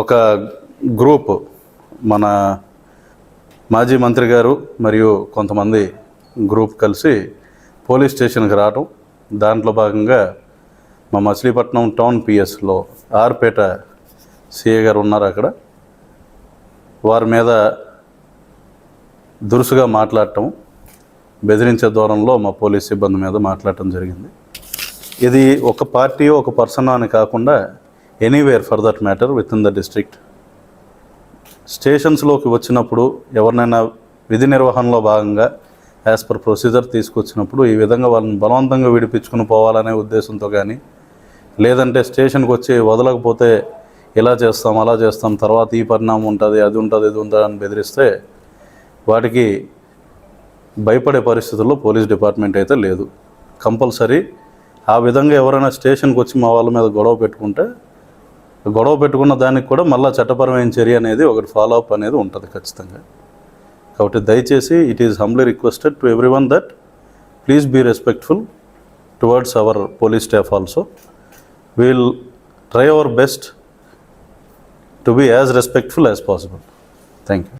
ఒక గ్రూప్ మన మాజీ మంత్రి గారు మరియు కొంతమంది గ్రూప్ కలిసి పోలీస్ స్టేషన్కి రావటం. దాంట్లో భాగంగా మా మచిలీపట్నం టౌన్ పిఎస్లో ఆర్పేట సిఏ గారు ఉన్నారు అక్కడ. వారి మీద దురుసుగా మాట్లాడటం బెదిరించే దూరంలో మా పోలీస్ సిబ్బంది మీద మాట్లాడటం జరిగింది. ఇది ఒక పార్టీ ఒక పర్సన్ అని కాకుండా anywhere for that matter with in the district స్టేషన్స్లోకి వచ్చినప్పుడు ఎవరినైనా విధి నిర్వహణలో భాగంగా యాజ్ పర్ ప్రొసీజర్ తీసుకొచ్చినప్పుడు ఈ విధంగా వాళ్ళని బలవంతంగా విడిపించుకుని పోవాలనే ఉద్దేశంతో కానీ లేదంటే స్టేషన్కి వచ్చి వదలకపోతే ఇలా చేస్తాం అలా చేస్తాం తర్వాత ఈ పరిణామం ఉంటుంది అది ఉంటుంది ఇది ఉంటుంది అని బెదిరిస్తే వాటికి భయపడే పరిస్థితుల్లో పోలీస్ డిపార్ట్మెంట్ అయితే లేదు. కంపల్సరీ ఆ విధంగా ఎవరైనా స్టేషన్కి వచ్చి మా వాళ్ళ మీద గొడవ పెట్టుకుంటే గొడవ పెట్టుకున్న దానికి కూడా మళ్ళీ చట్టపరమైన చర్య అనేది ఒకటి ఫాలో అప్ అనేది ఉంటుంది ఖచ్చితంగా. కాబట్టి దయచేసి it is humbly requested to every one that please be respectful towards our police staff also we'll try our best to be as respectful as possible thank you